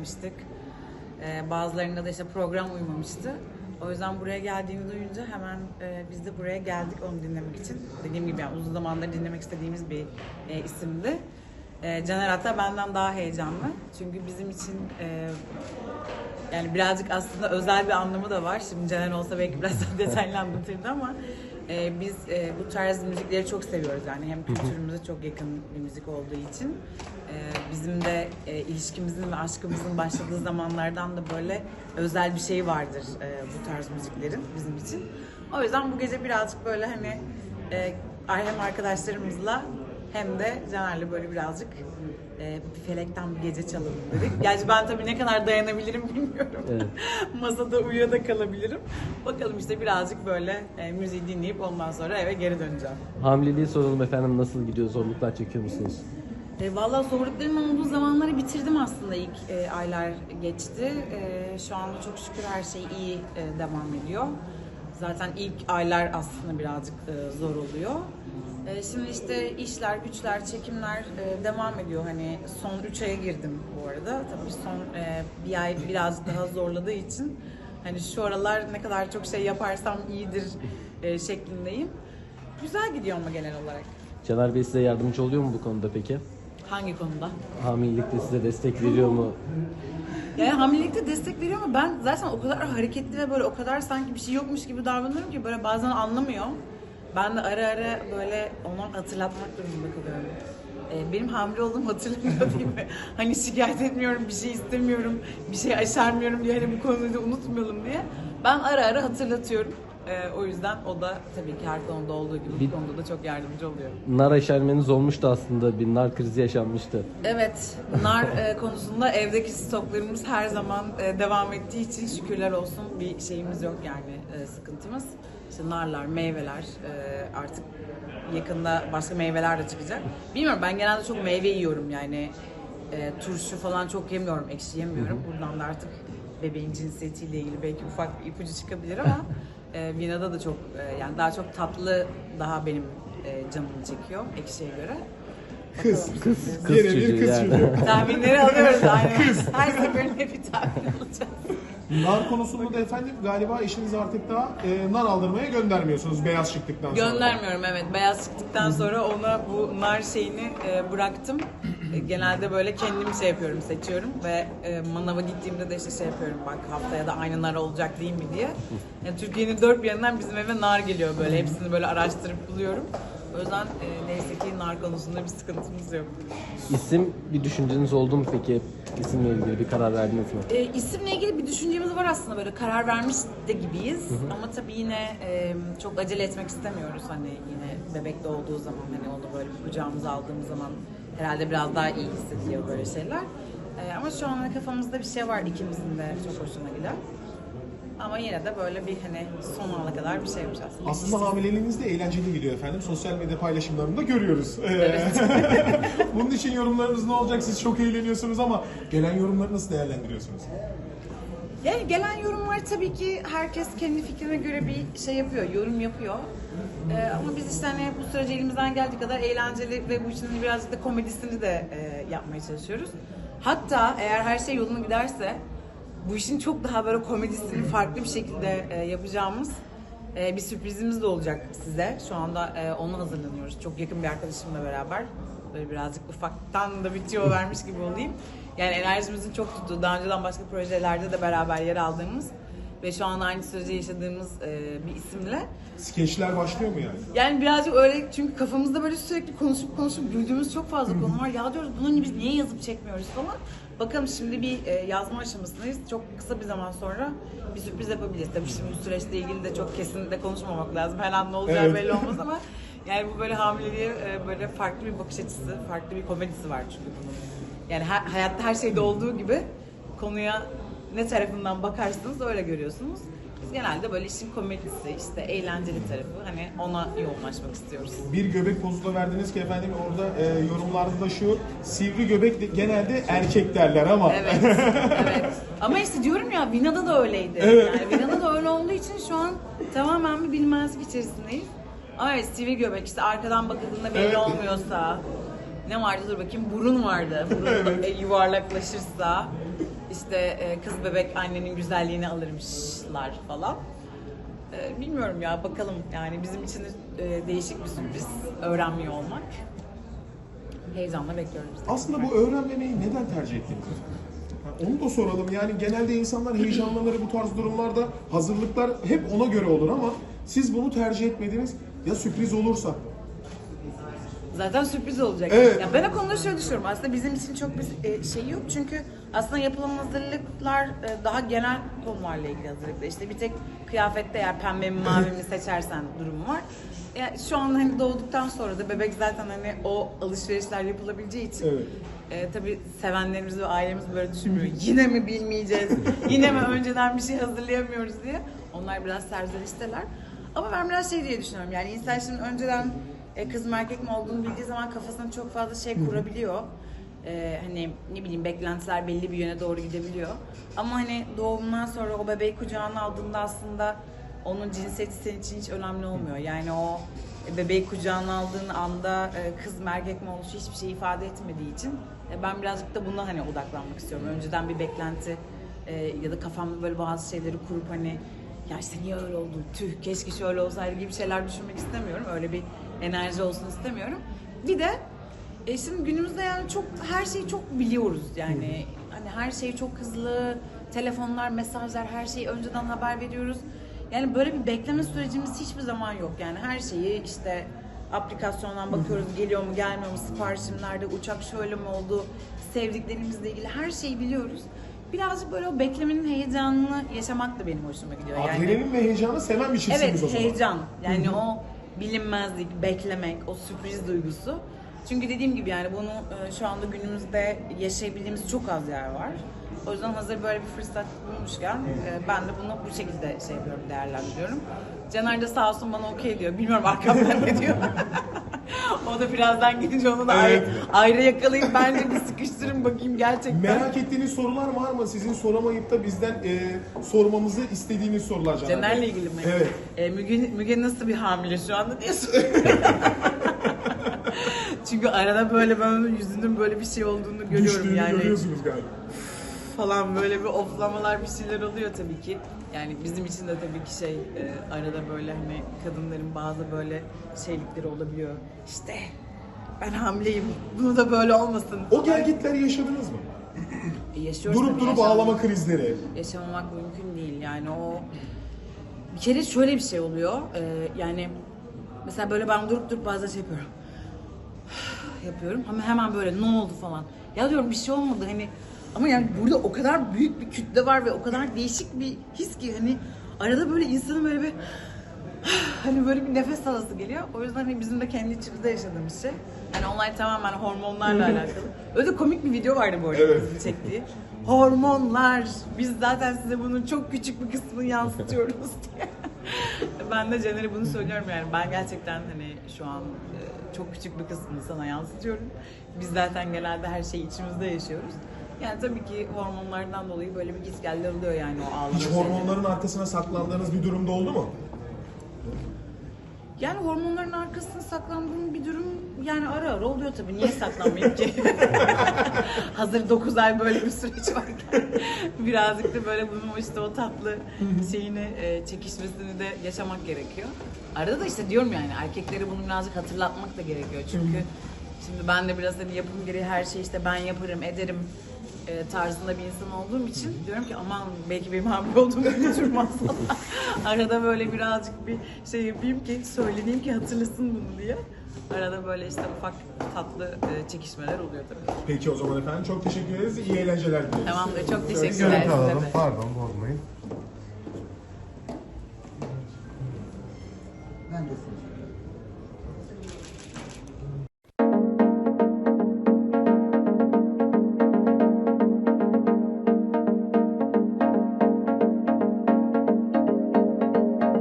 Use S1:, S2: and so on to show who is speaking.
S1: yapamamıştık. Ee, bazılarında da işte program uymamıştı. O yüzden buraya geldiğini duyunca hemen e, biz de buraya geldik onu dinlemek için. Dediğim gibi yani uzun zamandır dinlemek istediğimiz bir e, isimdi. E, Caner hatta benden daha heyecanlı. Çünkü bizim için e, yani birazcık aslında özel bir anlamı da var. Şimdi Caner olsa belki biraz daha detaylı anlatırdı ama e, biz e, bu tarz müzikleri çok seviyoruz. Yani hem kültürümüze çok yakın bir müzik olduğu için e, bizim de e, ilişkimizin ve aşkımızın başladığı zamanlardan da böyle özel bir şey vardır e, bu tarz müziklerin bizim için. O yüzden bu gece birazcık böyle hani e, hem arkadaşlarımızla hem de Caner'le böyle birazcık e, bir felekten bir gece çalalım dedik. Gerçi ben tabii ne kadar dayanabilirim bilmiyorum.
S2: Evet.
S1: Masada uyuya kalabilirim. Bakalım işte birazcık böyle e, müziği dinleyip ondan sonra eve geri döneceğim.
S2: Hamileliği soralım efendim nasıl gidiyor? Zorluklar çekiyor musunuz?
S1: E, Valla zorluklarım olduğu zamanları bitirdim aslında ilk e, aylar geçti. E, şu anda çok şükür her şey iyi e, devam ediyor. Zaten ilk aylar aslında birazcık e, zor oluyor. E, şimdi işte işler, güçler, çekimler e, devam ediyor. Hani son 3 aya girdim bu arada. Tabii son e, bir ay biraz daha zorladığı için hani şu aralar ne kadar çok şey yaparsam iyidir e, şeklindeyim. Güzel gidiyor ama genel olarak.
S2: Caner Bey size yardımcı oluyor mu bu konuda peki?
S1: Hangi konuda?
S2: Hamilelikte size destek veriyor mu?
S1: Yani hamilelikte destek veriyor ama ben zaten o kadar hareketli ve böyle o kadar sanki bir şey yokmuş gibi davranıyorum ki böyle bazen anlamıyor. Ben de ara ara böyle ona hatırlatmak durumunda kalıyorum. Ee, benim hamile olduğumu hatırlamıyor değil mi? Hani şikayet etmiyorum, bir şey istemiyorum, bir şey aşermiyorum diye hani bu konuyu da unutmayalım diye. Ben ara ara hatırlatıyorum. Ee, o yüzden o da tabii ki her konuda olduğu gibi
S2: Bir-
S1: bu konuda da çok yardımcı oluyor.
S2: Nar eşermeniz olmuştu aslında. Bir nar krizi yaşanmıştı.
S1: Evet, nar e, konusunda evdeki stoklarımız her zaman e, devam ettiği için şükürler olsun bir şeyimiz yok yani e, sıkıntımız. İşte narlar, meyveler e, artık yakında başka meyveler de çıkacak. Bilmiyorum ben genelde çok meyve yiyorum yani e, turşu falan çok yemiyorum, ekşi yemiyorum. Buradan da artık bebeğin cinsiyetiyle ilgili belki ufak bir ipucu çıkabilir ama e, Vina'da da çok e, yani daha çok tatlı daha benim e, canımı çekiyor ekşiye göre.
S3: Kız.
S2: Kız, kız
S3: Yine
S2: çocuğu
S3: bir kız
S2: yani.
S1: Tahminleri alıyoruz aynen. Her seferinde bir tahmin alacağız.
S3: Nar konusunda da efendim galiba eşinizi artık daha e, nar aldırmaya göndermiyorsunuz beyaz çıktıktan sonra.
S1: Göndermiyorum evet. Beyaz çıktıktan sonra ona bu nar şeyini e, bıraktım. E, genelde böyle kendim şey yapıyorum, seçiyorum ve e, manava gittiğimde de işte şey yapıyorum bak haftaya da aynı nar olacak değil mi diye. Yani Türkiye'nin dört bir yanından bizim eve nar geliyor böyle hepsini böyle araştırıp buluyorum. O yüzden e, neyse ki nar konusunda bir sıkıntımız yok.
S2: İsim bir düşünceniz oldu mu peki? İsimle ilgili bir karar verdiniz mi?
S1: E, isimle ilgili bir düşüncemiz var aslında böyle karar vermiş de gibiyiz ama tabii yine e, çok acele etmek istemiyoruz hani yine bebekte olduğu zaman hani onu böyle kucağımıza aldığımız zaman herhalde biraz daha iyi hissediyor böyle şeyler. E, ama şu an kafamızda bir şey var ikimizin de çok hoşuna giden. Ama yine de böyle bir hani son ana kadar bir şey yapacağız.
S3: Aslında hamileliğiniz de eğlenceli gidiyor efendim. Sosyal medya paylaşımlarında görüyoruz. Ee, Bunun için yorumlarınız ne olacak? Siz çok eğleniyorsunuz ama gelen yorumları nasıl değerlendiriyorsunuz?
S1: Yani gelen yorumlar tabii ki herkes kendi fikrine göre bir şey yapıyor, yorum yapıyor. Ee, ama biz işte hani bu sürece elimizden geldiği kadar eğlenceli ve bu işin hani birazcık da komedisini de e, yapmaya çalışıyoruz. Hatta eğer her şey yoluna giderse bu işin çok daha böyle komedisini farklı bir şekilde e, yapacağımız e, bir sürprizimiz de olacak size. Şu anda e, onu hazırlanıyoruz. Çok yakın bir arkadaşımla beraber. Böyle birazcık ufaktan da bitiyor vermiş gibi olayım. Yani enerjimizin çok tuttuğu, daha önceden başka projelerde de beraber yer aldığımız ve şu an aynı süreci yaşadığımız e, bir isimle.
S3: Skeçler başlıyor mu yani?
S1: Yani birazcık öyle çünkü kafamızda böyle sürekli konuşup konuşup güldüğümüz çok fazla konu var. Ya diyoruz bunu biz niye yazıp çekmiyoruz falan. Bakalım şimdi bir e, yazma aşamasındayız. Çok kısa bir zaman sonra bir sürpriz yapabiliriz. Tabii şimdi bu süreçle ilgili de çok kesinlikle konuşmamak lazım. Her an ne olacağı
S3: Evet.
S1: belli olmaz ama yani bu böyle hamileliğe e, böyle farklı bir bakış açısı, farklı bir komedisi var çünkü bunun. Yani her, hayatta her şeyde olduğu gibi konuya ne tarafından bakarsanız öyle görüyorsunuz. Biz genelde böyle işin komedisi, işte eğlenceli tarafı hani ona yoğunlaşmak istiyoruz.
S3: Bir göbek pozu da verdiniz ki efendim orada e, yorumlarda şu sivri göbek de genelde erkek derler ama
S1: Evet, evet. Ama işte diyorum ya Vina'da da öyleydi.
S3: Evet.
S1: Yani Vina'da da öyle olduğu için şu an tamamen bir bilmezlik içerisindeyiz. Ama evet sivri göbek işte arkadan bakıldığında belli
S3: Evet.
S1: olmuyorsa Ne vardı dur bakayım burun vardı. Burun e, yuvarlaklaşırsa işte e, kız bebek annenin güzelliğini alırmışlar falan. E, bilmiyorum ya bakalım yani bizim için e, değişik bir sürpriz öğrenmiyor olmak. Heyecanla bekliyorum. de.
S3: Aslında bu öğrenmemeyi neden tercih ettiniz? Onu da soralım. Yani genelde insanlar heyecanlanır bu tarz durumlarda. Hazırlıklar hep ona göre olur ama siz bunu tercih etmediniz. Ya sürpriz olursa?
S1: Zaten sürpriz olacak.
S3: Evet.
S1: Ya ben o konuda şöyle düşünüyorum. Aslında bizim için çok bir e, şey yok. Çünkü aslında yapılan hazırlıklar e, daha genel konularla ilgili hazırlıklar. İşte bir tek kıyafette eğer pembe mi mavi mi seçersen durumu var. Ya şu an hani doğduktan sonra da bebek zaten hani o alışverişler yapılabileceği için
S3: Evet.
S1: e, tabii sevenlerimiz ve ailemiz böyle düşünmüyor. Yine mi bilmeyeceğiz? Yine mi önceden bir şey hazırlayamıyoruz diye. Onlar biraz serzenişteler. Ama ben biraz şey diye düşünüyorum. Yani insan şimdi önceden e, kız mı erkek mi olduğunu bildiği zaman kafasına çok fazla şey kurabiliyor. E, hani ne bileyim beklentiler belli bir yöne doğru gidebiliyor. Ama hani doğumundan sonra o bebeği kucağına aldığında aslında onun cinsiyeti senin için hiç önemli olmuyor. Yani o bebeği kucağına aldığın anda e, kız mı erkek mi oluşu hiçbir şey ifade etmediği için e, ben birazcık da buna hani odaklanmak istiyorum. Önceden bir beklenti e, ya da kafamda böyle bazı şeyleri kurup hani ya işte niye öyle oldu, tüh keşke şöyle olsaydı gibi şeyler düşünmek istemiyorum. Öyle bir enerji olsun istemiyorum. Bir de e şimdi günümüzde yani çok her şeyi çok biliyoruz yani. Hani her şey çok hızlı, telefonlar, mesajlar, her şeyi önceden haber veriyoruz. Yani böyle bir bekleme sürecimiz hiçbir zaman yok. Yani her şeyi işte aplikasyondan bakıyoruz geliyor mu gelmiyor mu siparişim nerede uçak şöyle mi oldu sevdiklerimizle ilgili her şeyi biliyoruz. Birazcık böyle o beklemenin heyecanını yaşamak da benim hoşuma gidiyor. Yani
S3: Adrenalin ve heyecanı seven bir çiftsiniz
S1: Evet
S3: o zaman.
S1: heyecan. Yani o bilinmezlik, beklemek, o sürpriz duygusu. Çünkü dediğim gibi yani bunu e, şu anda günümüzde yaşayabildiğimiz çok az yer var. O yüzden hazır böyle bir fırsat bulmuşken e, ben de bunu bu şekilde şey yapıyorum, değerlendiriyorum. Caner de sağ olsun bana okey diyor. Bilmiyorum arkamdan ne diyor. o da birazdan gelince onu da ayrı,
S3: Evet.
S1: ayrı yakalayıp bence bir sıkıştırın bakayım gerçekten.
S3: Merak ettiğiniz sorular var mı? Sizin soramayıp da bizden e, sormamızı istediğiniz sorular Caner Bey.
S1: Caner'le ilgili mi?
S3: Evet.
S1: E, Müge, Müge nasıl bir hamile şu anda diye soruyor. Çünkü arada böyle ben yüzünün böyle bir şey olduğunu görüyorum
S3: Düştüğünü
S1: yani.
S3: görüyorsunuz galiba.
S1: Falan böyle bir oflamalar bir şeyler oluyor tabii ki. Yani bizim için de tabii ki şey e, arada böyle hani kadınların bazı böyle şeylikleri olabiliyor. İşte ben hamileyim. Bunu da böyle olmasın.
S3: O gelgitleri yaşadınız mı?
S1: E, yaşıyoruz
S3: Durup
S1: tabii,
S3: durup
S1: yaşam-
S3: ağlama krizleri.
S1: yaşamamak mümkün değil. Yani o bir kere şöyle bir şey oluyor. Ee, yani mesela böyle ben durup durup bazen şey yapıyorum. yapıyorum ama hemen böyle ne oldu falan. Ya diyorum bir şey olmadı hani ama yani burada o kadar büyük bir kütle var ve o kadar değişik bir his ki hani arada böyle insanın böyle bir hani böyle bir nefes alası geliyor. O yüzden hani bizim de kendi içimizde yaşadığımız şey. Hani olay tamamen hormonlarla alakalı. Öyle komik bir video vardı bu arada
S3: Evet.
S1: kızın çektiği. Hormonlar. Biz zaten size bunun çok küçük bir kısmını yansıtıyoruz diye. ben de Caner'e bunu söylüyorum yani. Ben gerçekten hani şu an e, çok küçük bir kısmını sana yansıtıyorum. Biz zaten genelde her şeyi içimizde yaşıyoruz. Yani tabii ki hormonlardan dolayı böyle bir git geldi oluyor yani o ağlama
S3: Hiç
S1: şeyleri.
S3: hormonların arkasına saklandığınız bir durumda oldu mu?
S1: Yani hormonların arkasına saklandığım bir durum yani ara ara oluyor tabii. Niye saklanmayayım ki? Hazır 9 ay böyle bir süreç varken birazcık da böyle bunun işte o tatlı şeyini e, çekişmesini de yaşamak gerekiyor. Arada da işte diyorum yani erkeklere bunu birazcık hatırlatmak da gerekiyor. Çünkü şimdi ben de biraz hani yapım gereği her şeyi işte ben yaparım ederim e, tarzında bir insan olduğum için diyorum ki aman belki benim hamile olduğum bir tür masada arada böyle birazcık bir şey yapayım ki söyleyeyim ki hatırlasın bunu diye. Arada böyle işte ufak tatlı e, çekişmeler oluyor tabii.
S3: Peki o zaman efendim çok teşekkür ederiz. İyi eğlenceler dileriz.
S1: Tamamdır çok teşekkürler size de.
S4: Pardon bozmayın.